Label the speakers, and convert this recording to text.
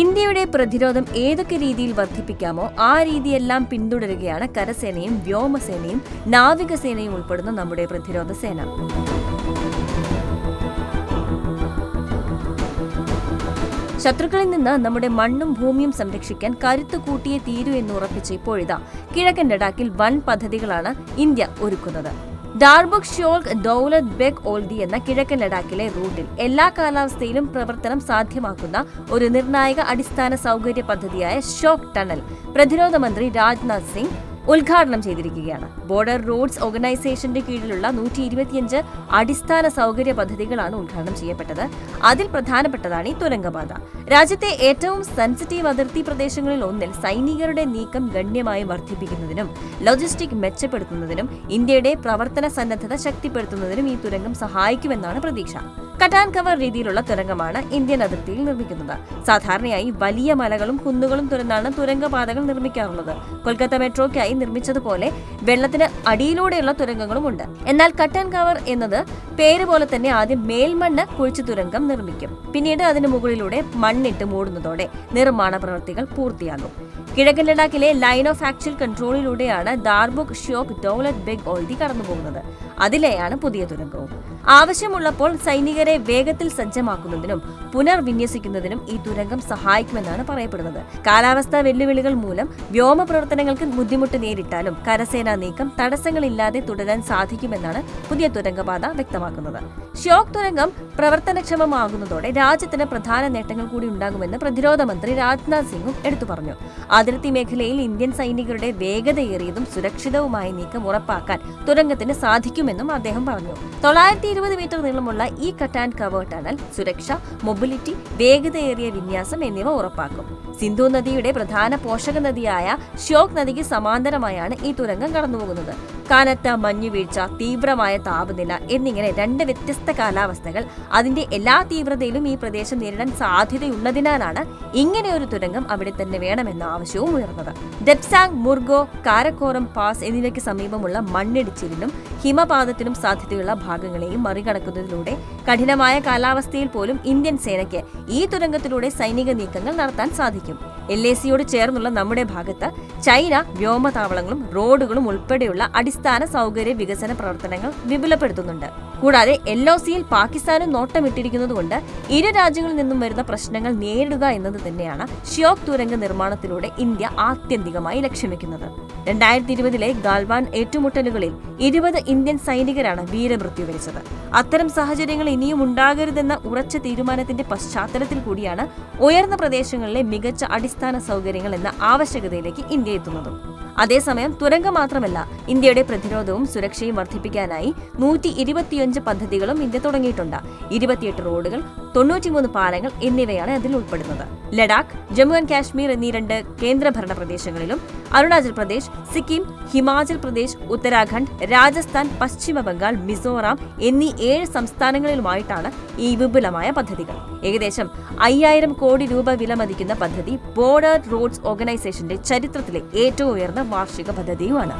Speaker 1: ഇന്ത്യയുടെ പ്രതിരോധം ഏതൊക്കെ രീതിയിൽ വർദ്ധിപ്പിക്കാമോ ആ രീതിയെല്ലാം പിന്തുടരുകയാണ് കരസേനയും വ്യോമസേനയും നാവികസേനയും ഉൾപ്പെടുന്ന നമ്മുടെ പ്രതിരോധ സേന. ശത്രുക്കളിൽ നിന്ന് നമ്മുടെ മണ്ണും ഭൂമിയും സംരക്ഷിക്കാൻ കരുത്തു കൂട്ടിയേ തീരൂ എന്ന് ഉറപ്പിച്ച് ഇപ്പോഴിതാ കിഴക്കൻ ലഡാക്കിൽ വൻ പദ്ധതികളാണ് ഇന്ത്യ ഒരുക്കുന്നത്. ഡാർബുക് ഷോൾക്ക് ദൌലത് ബെഗ് ഓൾദി എന്ന കിഴക്കൻ ലഡാക്കിലെ റൂട്ടിൽ എല്ലാ കാലാവസ്ഥയിലും പ്രവർത്തനം സാധ്യമാക്കുന്ന ഒരു നിർണായക അടിസ്ഥാന സൗകര്യ പദ്ധതിയായ ഷോക്ക് ടണൽ. പ്രതിരോധ മന്ത്രി രാജ്നാഥ് സിംഗ് ഉദ്ഘാടനം ചെയ്തിരിക്കുകയാണ്. ബോർഡർ റോഡ്സ് ഓർഗനൈസേഷന്റെ കീഴിലുള്ള നൂറ്റി ഇരുപത്തിയഞ്ച് അടിസ്ഥാന സൗകര്യ പദ്ധതികളാണ് ഉദ്ഘാടനം ചെയ്യപ്പെട്ടത്. അതിൽ പ്രധാനപ്പെട്ടതാണ് ഈ തുരങ്കപാത. രാജ്യത്തെ ഏറ്റവും സെൻസിറ്റീവ് അതിർത്തി പ്രദേശങ്ങളിൽ ഒന്നിൽ സൈനികരുടെ നീക്കം ഗണ്യമായി വർദ്ധിപ്പിക്കുന്നതിനും ലോജിസ്റ്റിക് മെച്ചപ്പെടുത്തുന്നതിനും ഇന്ത്യയുടെ പ്രവർത്തന സന്നദ്ധത ശക്തിപ്പെടുത്തുന്നതിനും ഈ തുരങ്കം സഹായിക്കുമെന്നാണ് പ്രതീക്ഷ. കട്ടാൻ കവർ രീതിയിലുള്ള തുരങ്കമാണ് ഇന്ത്യൻ അതിർത്തിയിൽ നിർമ്മിക്കുന്നത്. സാധാരണയായി വലിയ മലകളും കുന്നുകളും തുരന്നാണ് തുരങ്കപാതകൾ നിർമ്മിക്കാറുള്ളത്. കൊൽക്കത്ത മെട്രോയ്ക്കായി നിർമ്മിച്ചതുപോലെ വെള്ളത്തിന് അടിയിലൂടെയുള്ള തുരങ്കങ്ങളും ഉണ്ട്. എന്നാൽ കട്ടൻ കവർ എന്നത് പേര് പോലെ തന്നെ ആദ്യം മേൽമണ്ണ് കുഴിച്ചു തുരങ്കം നിർമ്മിക്കും. പിന്നീട് അതിന് മുകളിലൂടെ മണ്ണിട്ട് മൂടുന്നതോടെ നിർമ്മാണ പ്രവൃത്തികൾ പൂർത്തിയാകും. കിഴക്കൻ ലഡാക്കിലെ ലൈൻ ഓഫ് ആക്ച്വൽ കൺട്രോളിലൂടെയാണ് ദാർബുക് ഷ്യോക് ഡോലറ്റ് ബെഗ് ഓൾദി കടന്നുപോകുന്നത്. അതിലെയാണ് പുതിയ തുരങ്കവും. ആവശ്യമുള്ളപ്പോൾ സൈനികരെ വേഗത്തിൽ സജ്ജമാക്കുന്നതിനും പുനർവിന്യസിക്കുന്നതിനും ഈ തുരങ്കം സഹായിക്കുമെന്നാണ് പറയപ്പെടുന്നത്. കാലാവസ്ഥാ വെല്ലുവിളികൾ മൂലം വ്യോമ പ്രവർത്തനങ്ങൾക്ക് ബുദ്ധിമുട്ട് നേരിട്ടാലും കരസേനാ നീക്കം തടസ്സങ്ങളില്ലാതെ തുടരാൻ സാധിക്കുമെന്നാണ് പുതിയ തുരങ്കപാത വ്യക്തമാക്കുന്നത്. ഷ്യോക് തുരങ്കം പ്രവർത്തനക്ഷമമാകുന്നതോടെ രാജ്യത്തിന് പ്രധാന നേട്ടങ്ങൾ കൂടി ഉണ്ടാകുമെന്ന് പ്രതിരോധ മന്ത്രി രാജ്നാഥ് സിംഗും എടുത്തു പറഞ്ഞു. അതിർത്തി മേഖലയിൽ ഇന്ത്യൻ സൈനികരുടെ വേഗതയേറിയതും സുരക്ഷിതവുമായ നീക്കം ഉറപ്പാക്കാൻ തുരങ്കത്തിന് സാധിക്കുമെന്നും അദ്ദേഹം പറഞ്ഞു. തൊള്ളായിരത്തി ഇരുപത് മീറ്റർ നീളമുള്ള ഈ കട്ട് ആൻഡ് കവർ ടണൽ സുരക്ഷ മൊബിലിറ്റി വേഗതയേറിയ വിന്യാസം എന്നിവ ഉറപ്പാക്കും. സിന്ധു നദിയുടെ പ്രധാന പോഷക നദിയായ ഷ്യോക് നദിക്ക് സമാന്തരമായാണ് ഈ തുരങ്കം കടന്നുപോകുന്നത്. കനത്ത മഞ്ഞുവീഴ്ച തീവ്രമായ താപനില എന്നിങ്ങനെ രണ്ട് വ്യത്യസ്ത കാലാവസ്ഥകൾ അതിന്റെ എല്ലാ തീവ്രതയിലും ഈ പ്രദേശം നേരിടാൻ സാധ്യതയുള്ളതിനാലാണ് ഇങ്ങനെ ഒരു തുരങ്കം അവിടെ തന്നെ വേണമെന്ന ആവശ്യവും ഉയർന്നത്. ഡെപ്സാങ് മുർഗോ കാരക്കോറം പാസ് എന്നിവയ്ക്ക് സമീപമുള്ള മണ്ണിടിച്ചിലിനും ഹിമപാതത്തിനും സാധ്യതയുള്ള ഭാഗങ്ങളെയും മറികടക്കുന്നതിലൂടെ കഠിനമായ കാലാവസ്ഥയിൽ പോലും ഇന്ത്യൻ സേനയ്ക്ക് ഈ തുരങ്കത്തിലൂടെ സൈനിക നീക്കങ്ങൾ നടത്താൻ സാധിക്കും. എൽ എ സിയോട് ചേർന്നുള്ള നമ്മുടെ ഭാഗത്ത് ചൈന വ്യോമതാവളങ്ങളും റോഡുകളും ഉൾപ്പെടെയുള്ള അടിസ്ഥാന സൗകര്യ വികസന പ്രവർത്തനങ്ങൾ വിപുലപ്പെടുത്തുന്നുണ്ട്. കൂടാതെ എൽ ഒ സിയിൽ പാകിസ്ഥാനും നോട്ടമിട്ടിരിക്കുന്നതുകൊണ്ട് ഇരു രാജ്യങ്ങളിൽ നിന്നും വരുന്ന പ്രശ്നങ്ങൾ നേരിടുക എന്നത് തന്നെയാണ് ഷിയോക് തുരങ്ക നിർമ്മാണത്തിലൂടെ ഇന്ത്യ ആത്യന്തികമായി ലക്ഷ്യം വെക്കുന്നത് രണ്ടായിരത്തി ഇരുപതിലെ ഗാൽവാൻ ഏറ്റുമുട്ടലുകളിൽ ഇരുപത് ഇന്ത്യൻ സൈനികരാണ് വീരമൃത്യു വരിച്ചത് അത്തരം സാഹചര്യങ്ങൾ ഇനിയും ഉണ്ടാകരുതെന്ന ഉറച്ച തീരുമാനത്തിന്റെ പശ്ചാത്തലത്തിൽ കൂടിയാണ് ഉയർന്ന പ്രദേശങ്ങളിലെ മികച്ച അടിസ്ഥാന സൗകര്യങ്ങൾ എന്ന ആവശ്യകതയിലേക്ക് ഇന്ത്യ എത്തുന്നതും. അതേസമയം തുരങ്കം മാത്രമല്ല ഇന്ത്യയുടെ പ്രതിരോധവും സുരക്ഷയും വർദ്ധിപ്പിക്കാനായി നൂറ്റി ഇരുപത്തിയഞ്ച് പദ്ധതികളും ഇന്ത്യ തുടങ്ങിയിട്ടുണ്ട്. ഇരുപത്തിയെട്ട് റോഡുകൾ തൊണ്ണൂറ്റിമൂന്ന് പാലങ്ങൾ എന്നിവയാണ് അതിൽ ഉൾപ്പെടുന്നത്. ലഡാക്ക് ജമ്മു ആൻഡ് കാശ്മീർ എന്നീ രണ്ട് കേന്ദ്രഭരണ പ്രദേശങ്ങളിലും അരുണാചൽ പ്രദേശ് സിക്കിം ഹിമാചൽ പ്രദേശ് ഉത്തരാഖണ്ഡ് രാജസ്ഥാൻ പശ്ചിമ ബംഗാൾ മിസോറാം എന്നീ ഏഴ് സംസ്ഥാനങ്ങളിലുമായിട്ടാണ് ഈ വിപുലമായ പദ്ധതികൾ. ഏകദേശം അയ്യായിരം കോടി രൂപ വിലമതിക്കുന്ന പദ്ധതി ബോർഡർ റോഡ്സ് ഓർഗനൈസേഷന്റെ ചരിത്രത്തിലെ ഏറ്റവും ഉയർന്ന വാർഷിക പദ്ധതിയുമാണ്.